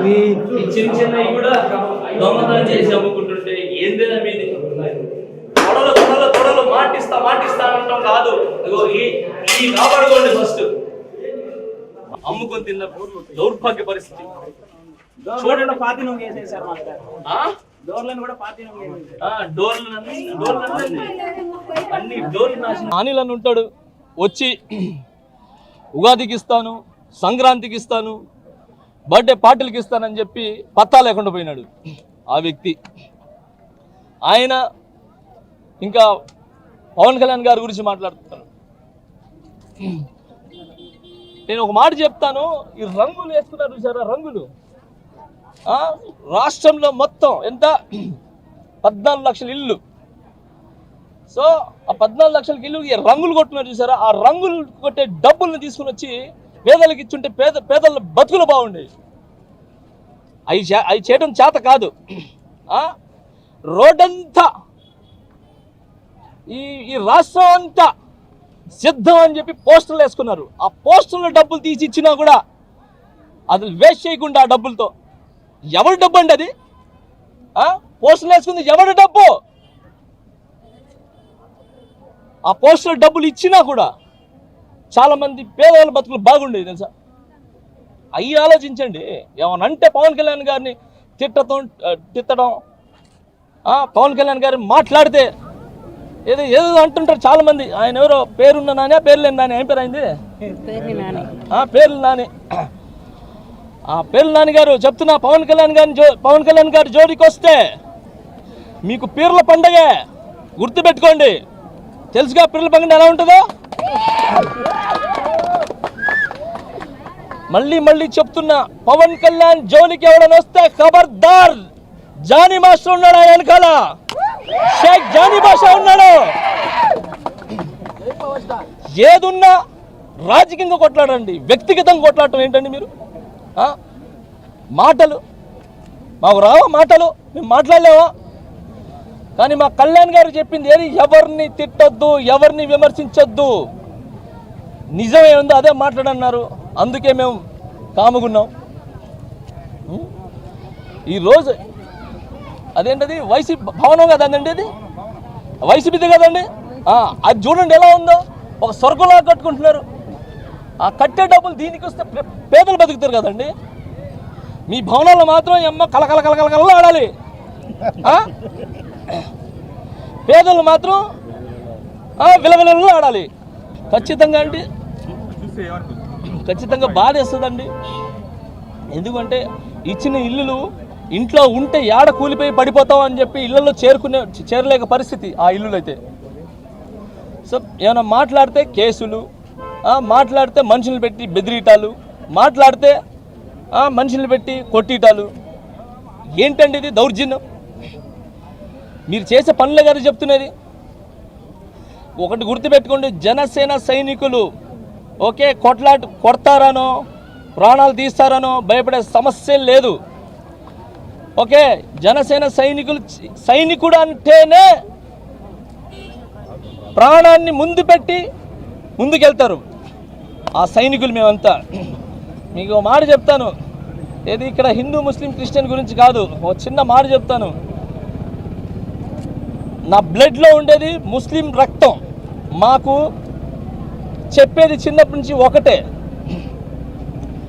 అవి చిన్న చిన్నవి కూడా దొంగతనం చేసి అమ్ముకుంటుంటే ఏందిరా మీది? తొడలు తొడలు తొడలు మాటిస్తా మాటిస్తా అంటాం కాదు. ఈ ఈ కాపాడుకోండి ఫస్ట్ అమ్ముకొని తిన్న దౌర్భాగ్య పరిస్థితి. చూడండి పాతి నువ్వు వేసేసారు మాస్టర్ ఆ? డోర్లను కూడా పాతి నువ్వు వేసేసారు ఆ, డోర్లన్నీ డోర్లన్నీ అన్ని డోర్లు నాశనం. అనిల్ అని ఉంటాడు వచ్చి ఉగాదికి ఇస్తాను సంక్రాంతికి ఇస్తాను బర్త్డే పార్టీలకు ఇస్తానని చెప్పి పత్తా లేకుండా పోయినాడు ఆ వ్యక్తి. ఆయన ఇంకా పవన్ కళ్యాణ్ గారి గురించి మాట్లాడుతున్నారు నేను ఒక మాట చెప్తాను ఈ రంగులు వేస్తున్నారు చూసారా రంగులు? ఆ, రాష్ట్రంలో మొత్తం ఎంత? పద్నాలుగు లక్షల ఇల్లు. సో ఆ పద్నాలుగు లక్షలకి ఇల్లు ఈ రంగులు కొట్టున్నారు చూసారా? ఆ రంగులు కొట్టే డబ్బుల్ని తీసుకుని వచ్చి పేదలకు ఇచ్చుంటే పేద పేదల బతుకులు బాగుండేవి. అవి చే- అవి చేయడం చేత కాదు. ఆ? రోడ్డంతా ఈ ఈ రాష్ట్రం అంతా సిద్ధం అని చెప్పి పోస్టర్లు వేసుకున్నారు. ఆ పోస్టర్ల డబ్బులు తీసి ఇచ్చినా కూడా అది వేస్ట్ చేయకుండా ఆ డబ్బులతో. ఎవరి డబ్బు అండి అది? ఆ? పోస్టర్లు వేసుకుంది ఎవరి డబ్బు? ఆ పోస్టర్ డబ్బులు ఇచ్చినా కూడా చాలా మంది పేదవాళ్ళ బతుకులు బాగుండేది తెలుసా? అయ్యి ఆలోచించండి. ఏమనంటే పవన్ కళ్యాణ్ గారిని తిట్టడం తిట్టడం ఆ, పవన్ కళ్యాణ్ గారిని మాట్లాడితే ఏదో ఏదో అంటుంటారు చాలా మంది ఆయన ఎవరో పేరున్న నాని పేరు లేని నాని ఏం పేరు అయింది పేర్లు నాని. ఆ పేర్లు నాని గారు చెప్తున్నా పవన్ కళ్యాణ్ గారిని పవన్ కళ్యాణ్ గారి జోడికి వస్తే మీకు పీర్ల పండగే గుర్తుపెట్టుకోండి. తెలుసుగా పీర్ల పండుగ ఎలా ఉంటుందో? మళ్ళీ మళ్ళీ చెప్తున్నా పవన్ కళ్యాణ్ జోలికి ఎవడని వస్తే ఖబర్దార్. జానీ మాస్టర్ ఉన్నాడు ఆయన వెనకాల? షేక్ జానీ బాషా ఉన్నాడు. ఏదున్నా రాజకీయంగా కొట్లాడండి వ్యక్తిగతంగా కొట్లాడటం ఏంటండి మీరు? మాటలు. మాకు రావా మాటలు? మేము మాట్లాడలేవా? కానీ మా కళ్యాణ్ గారు చెప్పింది ఏది? ఎవరిని తిట్టొద్దు ఎవరిని విమర్శించొద్దు. నిజమే ఉందో? అదే మాట్లాడన్నారు. అందుకే మేము కాముగున్నాం. ఈరోజు అదేంటది? వైసీపీ భవనం కదండి అది వైసీపీది కదండి? అది చూడండి ఎలా ఉందో. ఒక స్వర్గంలా కట్టుకుంటున్నారు. ఆ కట్టే డబ్బులు దీనికి వస్తే పేదలు బతుకుతారు కదండి? మీ భవనాల్లో మాత్రం ఎమ్మ కలకల కలకల కల ఆడాలి. పేదలు మాత్రం విలవిలలో ఆడాలి. ఖచ్చితంగా అంటే ఖచ్చితంగా బాధేస్తుందండి. ఎందుకంటే ఇచ్చిన ఇల్లులు ఇంట్లో ఉంటే ఏడ కూలిపోయి పడిపోతాం అని చెప్పి ఇళ్ళల్లో చేరుకునే చేరలేక పరిస్థితి ఆ ఇల్లులు అయితే సో ఏమైనా మాట్లాడితే కేసులు మాట్లాడితే మనుషులు పెట్టి బెదిరీటాలు మాట్లాడితే మనుషులు పెట్టి కొట్టిటాలు. ఏంటండి ఇది దౌర్జన్యం? మీరు చేసే పనులే కదా చెప్తున్నది. ఒకటి గుర్తుపెట్టుకోండి జనసేన సైనికులు ఓకే కొట్లాట కొడతారనో ప్రాణాలు తీస్తారనో భయపడే సమస్య లేదు. ఓకే జనసేన సైనికులు సైనికుడు అంటేనే ప్రాణాన్ని ముందు పెట్టి ముందుకెళ్తారు. ఆ సైనికులు మేమంతా. మీకు మాట చెప్తాను. ఏది ఇక్కడ హిందూ ముస్లిం క్రిస్టియన్ గురించి కాదు. ఒక చిన్న మాట చెప్తాను. నా బ్లడ్లో ఉండేది ముస్లిం రక్తం. మాకు చెప్పేది చిన్నప్పటి నుంచి ఒకటే.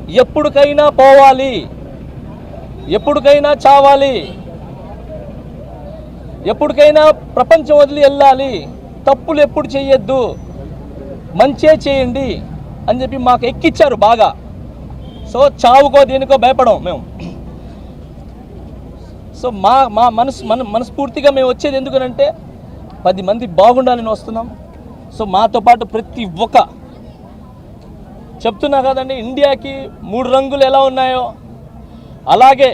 ఎప్పుడికైనా పోవాలి. ఎప్పుడికైనా చావాలి. ఎప్పటికైనా ప్రపంచం వదిలి వెళ్ళాలి. తప్పులు ఎప్పుడు చేయొద్దు. మంచే చేయండి అని చెప్పి మాకు ఎక్కిచ్చారు బాగా. సో చావుకో దేనికో భయపడం మేము. సో మా మా మనసు మన మనస్ఫూర్తిగా మేము వచ్చేది ఎందుకనంటే పది మంది బాగుండాలని వస్తున్నాం. సో మాతో పాటు ప్రతి ఒక్క చెప్తున్నా కదండి ఇండియాకి మూడు రంగులు ఎలా ఉన్నాయో అలాగే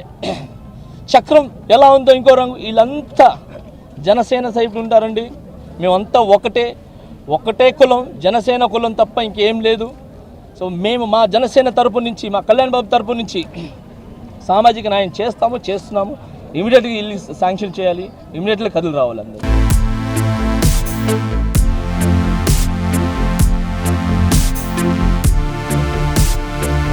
చక్రం ఎలా ఉందో ఇంకో రంగు వీళ్ళంతా జనసేన సైపులు ఉంటారండి. మేమంతా ఒకటే ఒకటే కులం జనసేన కులం తప్ప ఇంకేం లేదు. సో మేము మా జనసేన తరపు నుంచి మా కళ్యాణ్ బాబు తరపు నుంచి సామాజిక న్యాయం చేస్తాము చేస్తున్నాము. ఇమీడియట్గా ఇల్లు శాంక్షన్ చేయాలి ఇమీడియట్గా కదులు రావాలి అందరూ.